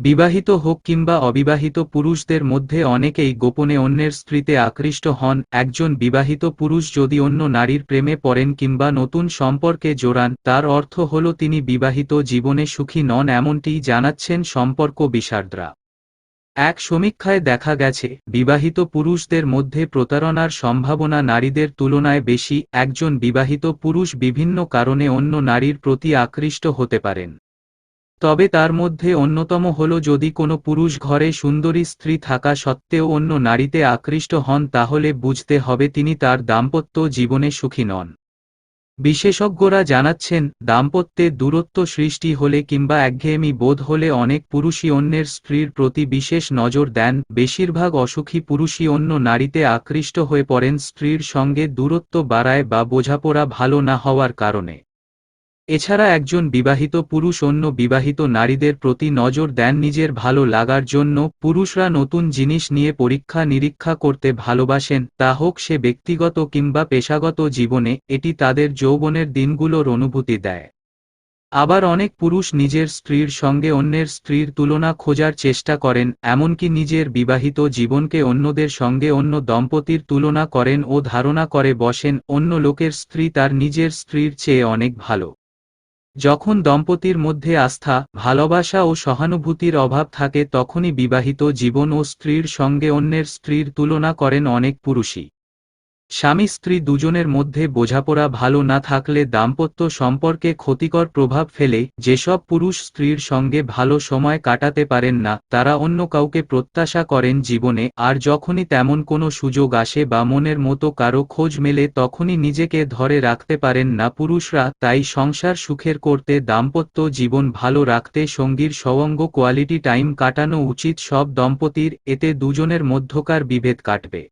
বিবাহিত হোক কিংবা অবিবাহিত পুরুষদের মধ্যে অনেকেই গোপনে অন্যের স্ত্রীতে আকৃষ্ট হন, একজন বিবাহিত পুরুষ যদি অন্য নারীর প্রেমে পড়েন কিংবা নতুন সম্পর্কে জোড়ান তার অর্থ হল তিনি বিবাহিত জীবনে সুখী নন এমনটিই জানাচ্ছেন সম্পর্ক বিশারদরা এক সমীক্ষায় দেখা গেছে, বিবাহিত পুরুষদের মধ্যে প্রতারণার সম্ভাবনা নারীদের তুলনায় বেশি, একজন বিবাহিত পুরুষ বিভিন্ন কারণে অন্য নারীর প্রতি আকৃষ্ট হতে পারেন। তবে তার মধ্যে অন্যতম হল যদি কোনো পুরুষ ঘরে সুন্দরী স্ত্রী থাকা সত্ত্বেও অন্য নারীতে আকৃষ্ট হন তাহলে বুঝতে হবে তিনি তার দাম্পত্য জীবনে সুখী নন। বিশেষজ্ঞরা জানাচ্ছেন, দাম্পত্যে দূরত্ব সৃষ্টি হলে কিংবা একঘেয়েমি বোধ হলে অনেক পুরুষই অন্যের স্ত্রীর প্রতি বিশেষ নজর দেন, বেশিরভাগ অসুখী পুরুষই অন্য নারীতে আকৃষ্ট হয়ে পড়েন স্ত্রীর সঙ্গে দূরত্ব বাড়ায় বা বোঝাপড়া ভালো না হওয়ার কারণে। এছাড়া একজন বিবাহিত পুরুষ অন্য বিবাহিত নারীদের প্রতি নজর দেন নিজের ভালো লাগার জন্য। পুরুষরা নতুন জিনিস নিয়ে পরীক্ষা নিরীক্ষা করতে ভালোবাসেন, তা হোক সে ব্যক্তিগত কিংবা পেশাগত জীবনে, এটি তাদের যৌবনের দিনগুলোর অনুভূতি দেয়। আবার অনেক পুরুষ নিজের স্ত্রীর সঙ্গে অন্যের স্ত্রীর তুলনা খোঁজার চেষ্টা করেন, এমনকি নিজের বিবাহিত জীবনকে অন্যদের সঙ্গে অন্য দম্পতির তুলনা করেন ও ধারণা করে বসেন, অন্য লোকের স্ত্রী তার নিজের স্ত্রীর চেয়ে অনেক ভালো। যখন দম্পতির মধ্যে আস্থা, ভালোবাসা ও সহানুভূতির অভাব থাকে, তখনই বিবাহিত জীবন ও স্ত্রীর সঙ্গে অন্যের স্ত্রীর তুলনা করেন অনেক পুরুষই। স্বামী স্ত্রী দুজনের মধ্যে বোঝাপড়া ভালো না থাকলে দাম্পত্য সম্পর্কে ক্ষতিকর প্রভাব ফেলে, যেসব পুরুষ স্ত্রীর সঙ্গে ভালো সময় কাটাতে পারেন না, তারা অন্য কাউকে প্রত্যাশা করেন জীবনে, আর যখনই তেমন কোনো সুযোগ আসে বা মনের মতো কারও খোঁজ মেলে তখনই নিজেকে ধরে রাখতে পারেন না পুরুষরা, তাই সংসার সুখের করতে দাম্পত্য জীবন ভালো রাখতে সঙ্গীর সবঙ্গ কোয়ালিটি টাইম কাটানো উচিত সব দম্পতির, এতে দুজনের মধ্যকার বিভেদ কাটবে।